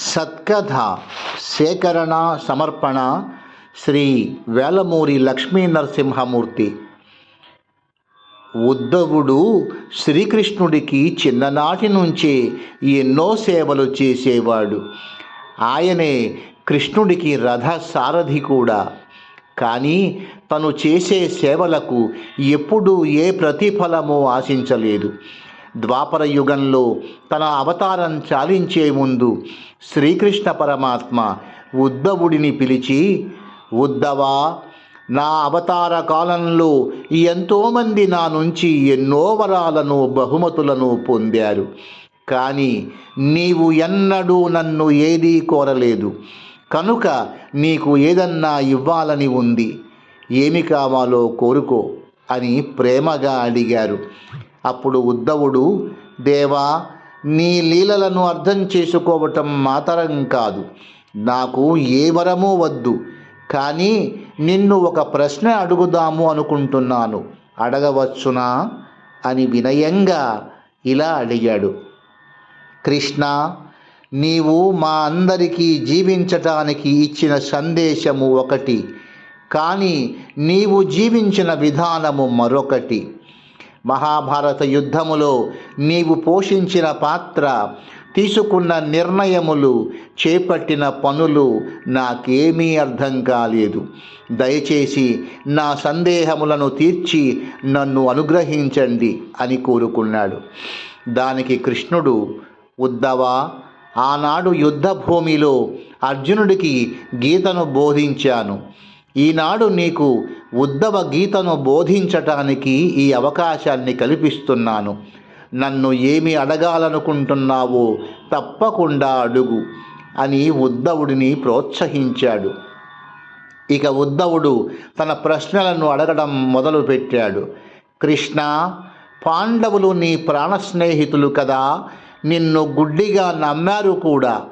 సత్కథ సేకరణ సమర్పణ శ్రీ వేలమూరి లక్ష్మీ నరసింహమూర్తి. ఉద్ధవుడు శ్రీకృష్ణుడికి చిన్ననాటి నుంచే ఎన్నో సేవలు చేసేవాడు. ఆయనే కృష్ణుడికి రథ సారథి కూడా. కానీ తను చేసే సేవలకు ఎప్పుడూ ఏ ప్రతిఫలమో ఆశించలేదు. ద్వాపర యుగంలో తన అవతారం చాలించే ముందు శ్రీకృష్ణ పరమాత్మ ఉద్ధవుడిని పిలిచి ఉద్ధవా నా అవతార కాలంలో ఎంతోమంది నా నుంచి ఎన్నో వరాలను బహుమతులను పొందారు. కానీ నీవు ఎన్నడూ నన్ను ఏదీ కోరలేదు. కనుక నీకు ఏదన్నా ఇవ్వాలని ఉంది. ఏమి కావాలో కోరుకో అని ప్రేమగా అడిగారు. అప్పుడు ఉద్ధవుడు దేవా నీ లీలలను అర్థం చేసుకోవటం మాతరం కాదు. నాకు ఏ వరమూ వద్దు. కానీ నిన్ను ఒక ప్రశ్న అడుగుదాము అనుకుంటున్నాను. అడగవచ్చునా? అని వినయంగా ఇలా అడిగాడు. కృష్ణ నీవు మా అందరికీ జీవించటానికి ఇచ్చిన సందేశము ఒకటి కానీ నీవు జీవించిన విధానము మరొకటి. మహాభారత యుద్ధములో నీవు పోషించిన పాత్ర తీసుకున్న నిర్ణయములు చేపట్టిన పనులు నాకేమీ అర్థం కాలేదు. దయచేసి నా సందేహములను తీర్చి నన్ను అనుగ్రహించండి అని కోరుకున్నాడు. దానికి కృష్ణుడు ఉద్ధవా ఆనాడు యుద్ధ భూమిలో అర్జునుడికి గీతను బోధించాను. ఈనాడు నీకు ఉద్ధవ గీతను బోధించటానికి ఈ అవకాశాన్ని కల్పిస్తున్నాను. నన్ను ఏమి అడగాలనుకుంటున్నావో తప్పకుండా అడుగు అని ఉద్ధవుడిని ప్రోత్సహించాడు. ఇక ఉద్ధవుడు తన ప్రశ్నలను అడగడం మొదలుపెట్టాడు. కృష్ణ పాండవులు నీ ప్రాణ స్నేహితులు కదా నిన్ను గుడ్డిగా నమ్మారు కూడా.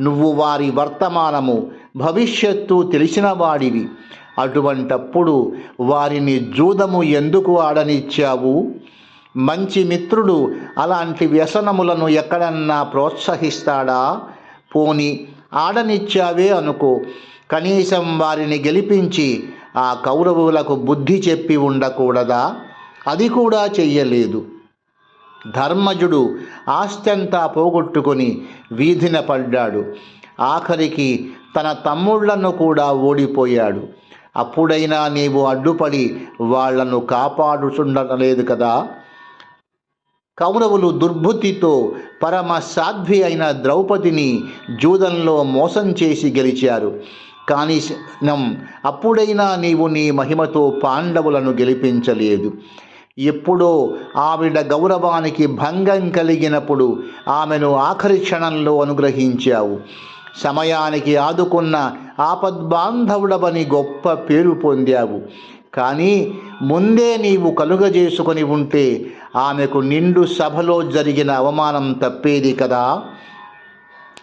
నువ్వు వారి వర్తమానము భవిష్యత్తు తెలిసినవాడివి అటువంటప్పుడు వారిని జూదము ఎందుకు ఆడనిచ్చావు? మంచి మిత్రుడు అలాంటి వ్యసనములను ఎక్కడన్నా ప్రోత్సహిస్తాడా? పోని ఆడనిచ్చావే అనుకో. కనీసం వారిని గెలిపించి ఆ కౌరవులకు బుద్ధి చెప్పి ఉండకూడదా? అది కూడా చెయ్యలేదు. ధర్మజుడు ఆస్తంతా పోగొట్టుకొని వీధిన పడ్డాడు. ఆఖరికి తన తమ్ముళ్ళను కూడా ఓడిపోయాడు. అప్పుడైనా నీవు అడ్డుపడి వాళ్ళను కాపాడుచుండటలేదు కదా? కౌరవులు దుర్బుద్ధితో పరమ సాధ్వి అయిన ద్రౌపదిని జూదంలో మోసం చేసి గెలిచారు. కానీ నం అప్పుడైనా నీవు నీ మహిమతో పాండవులను గెలిపించలేదు. ఎప్పుడో ఆవిడ గౌరవానికి భంగం కలిగినప్పుడు ఆమెను ఆఖరి క్షణంలో అనుగ్రహించావు. సమయానికి ఆదుకున్న ఆపద్బాంధవుడవని గొప్ప పేరు పొందావు. కానీ ముందే నీవు కలుగజేసుకొని ఉంటే ఆమెకు నిండు సభలో జరిగిన అవమానం తప్పేది కదా.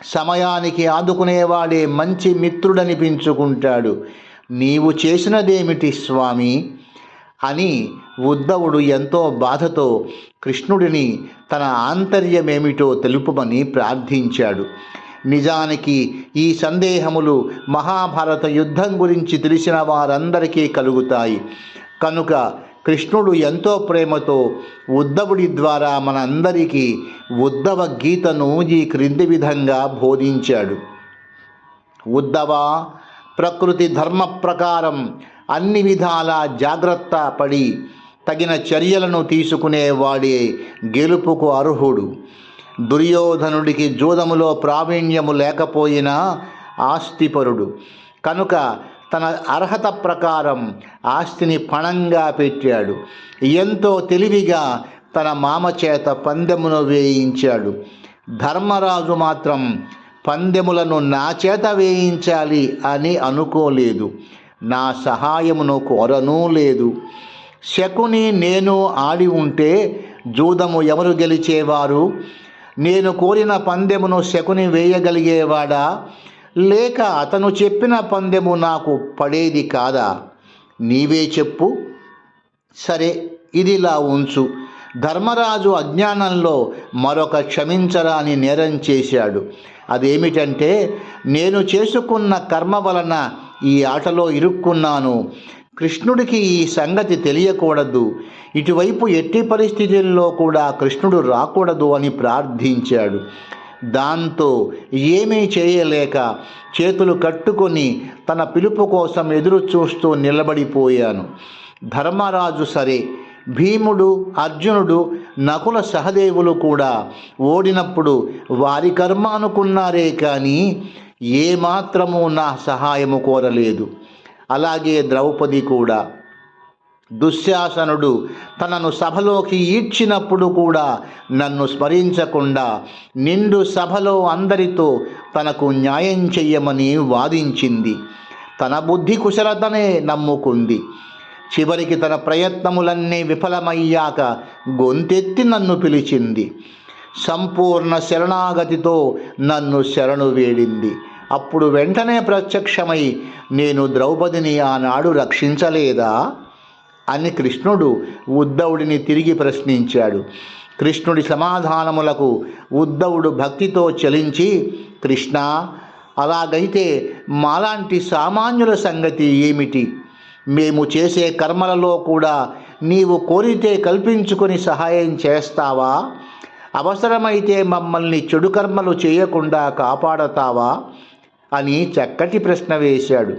సమయానికి ఆదుకునేవాడే మంచి మిత్రుడనిపించుకుంటాడు నీవు చేసినదేమిటి స్వామి? అని ఉద్ధవుడు ఎంతో బాధతో కృష్ణుడిని తన ఆంతర్యమేమిటో తెలుపమని ప్రార్థించాడు. నిజానికి ఈ సందేహములు మహాభారత యుద్ధం గురించి తెలిసిన వారందరికీ కలుగుతాయి. కనుక కృష్ణుడు ఎంతో ప్రేమతో ఉద్ధవుడి ద్వారా మనందరికీ ఉద్ధవ గీతను ఈ క్రింది విధంగా బోధించాడు. ఉద్ధవ ప్రకృతి ధర్మ ప్రకారం అన్ని విధాల జాగ్రత్త పడి తగిన చర్యలను తీసుకునేవాడే గెలుపుకు అర్హుడు. దుర్యోధనుడికి జూదములో ప్రావీణ్యము లేకపోయినా ఆస్తిపరుడు. కనుక తన అర్హత ప్రకారం ఆస్తిని పణంగా పెట్టాడు. ఎంతో తెలివిగా తన మామ చేత పందెమును వేయించాడు. ధర్మరాజు మాత్రం పందెములను నా చేత వేయించాలి అని అనుకోలేదు. నా సహాయమును కోరనూ లేదు. శకుని నేను ఆడి ఉంటే జూదము ఎవరు గెలిచేవారు? నేను కోరిన పందెమును శకుని వేయగలిగేవాడా? లేక అతను చెప్పిన పందెము నాకు పడేది కాదా? నీవే చెప్పు. సరే ఇదిలా ఉంచు. ధర్మరాజు అజ్ఞానంలో మరొక క్షమించరాని నేరం చేశాడు. అదేమిటంటే నేను చేసుకున్న కర్మ వలన ఈ ఆటలో ఇరుక్కున్నాను. కృష్ణుడికి ఈ సంగతి తెలియకూడదు. ఇటువైపు ఎట్టి పరిస్థితుల్లో కూడా కృష్ణుడు రాకూడదు అని ప్రార్థించాడు. దాంతో ఏమీ చేయలేక చేతులు కట్టుకొని తన పిలుపు కోసం ఎదురు చూస్తూ నిలబడిపోయాను. ధర్మరాజు సరే భీముడు అర్జునుడు నకుల సహదేవులు కూడా ఓడినప్పుడు వారి కర్మ అనుకున్నారే కానీ ఏమాత్రము నా సహాయము కోరలేదు. అలాగే ద్రౌపది కూడా. దుశ్శాసనుడు తనను సభలోకి ఈడ్చినప్పుడు కూడా నన్ను స్మరించకుండా నిండు సభలో అందరితో తనకు న్యాయం చెయ్యమని వాదించింది. తన బుద్ధి కుశలతనే నమ్ముకుంది. చివరికి తన ప్రయత్నములన్నీ విఫలమయ్యాక గొంతెత్తి నన్ను పిలిచింది. సంపూర్ణ శరణాగతితో నన్ను శరణు వేడింది. అప్పుడు వెంటనే ప్రత్యక్షమై నేను ద్రౌపదిని ఆనాడు రక్షించలేదా? అని కృష్ణుడు ఉద్ధవుడిని తిరిగి ప్రశ్నించాడు. కృష్ణుడి సమాధానములకు ఉద్ధవుడు భక్తితో చలించి కృష్ణ అలాగైతే మాలాంటి సామాన్యుల సంగతి ఏమిటి? మేము చేసే కర్మలలో కూడా నీవు కోరితే కల్పించుకొని సహాయం చేస్తావా? అవసరమైతే మమ్మల్ని చెడు కర్మలు చేయకుండా కాపాడతావా? అని చక్కటి ప్రశ్న వేశాడు.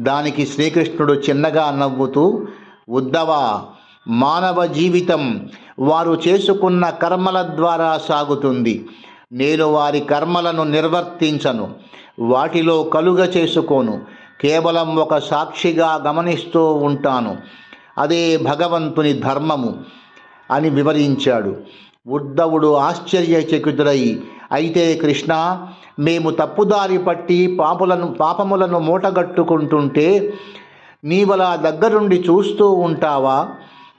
దానికి శ్రీకృష్ణుడు చిన్నగా నవ్వుతూ ఉద్దవా మానవ జీవితం వారు చేసుకున్న కర్మల ద్వారా సాగుతుంది. నేను వారి కర్మలను నిర్వర్తించను. వాటిలో కలుగ చేసుకోను. కేవలం ఒక సాక్షిగా గమనిస్తూ ఉంటాను. అదే భగవంతుని ధర్మము అని వివరించాడు. ఉద్ధవుడు ఆశ్చర్యచకితుడై అయితే కృష్ణ మేము తప్పుదారి పట్టి పాపులను పాపములను మూటగట్టుకుంటుంటే నీవలా దగ్గరుండి చూస్తూ ఉంటావా?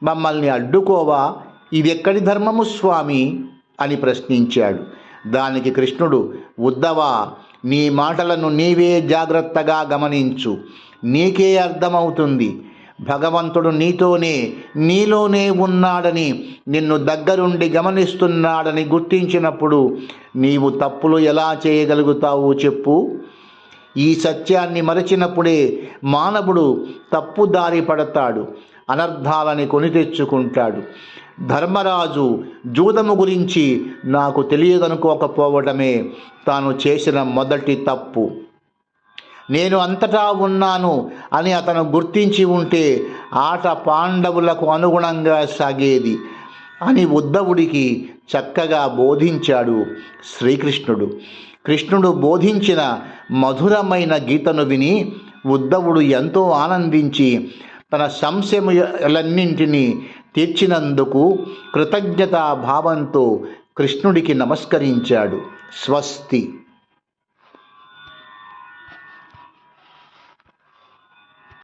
మమ్మల్ని అడ్డుకోవా? ఇదెక్కడి ధర్మము స్వామి? అని ప్రశ్నించాడు. దానికి కృష్ణుడు ఉద్దవా నీ మాటలను నీవే జాగ్రత్తగా గమనించు. నీకే అర్థమవుతుంది. భగవంతుడు నీతోనే నీలోనే ఉన్నాడని నిన్ను దగ్గరుండి గమనిస్తున్నాడని గుర్తించినప్పుడు నీవు తప్పులు ఎలా చేయగలుగుతావు చెప్పు. ఈ సత్యాన్ని మరచినప్పుడే మానవుడు తప్పు దారి పడతాడు అనర్థాలని కొని తెచ్చుకుంటాడు. ధర్మరాజు జూదము గురించి నాకు తెలియదనుకోకపోవడమే తాను చేసిన మొదటి తప్పు. నేను అంతటా ఉన్నాను అని అతను గుర్తించి ఉంటే ఆట పాండవులకు అనుగుణంగా సాగేది అని ఉద్ధవుడికి చక్కగా బోధించాడు శ్రీకృష్ణుడు. కృష్ణుడు బోధించిన మధురమైన గీతను విని ఉద్ధవుడు ఎంతో ఆనందించి తన సంశయములన్నింటినీ తీర్చినందుకు కృతజ్ఞతా భావంతో కృష్ణుడికి నమస్కరించాడు. స్వస్తి.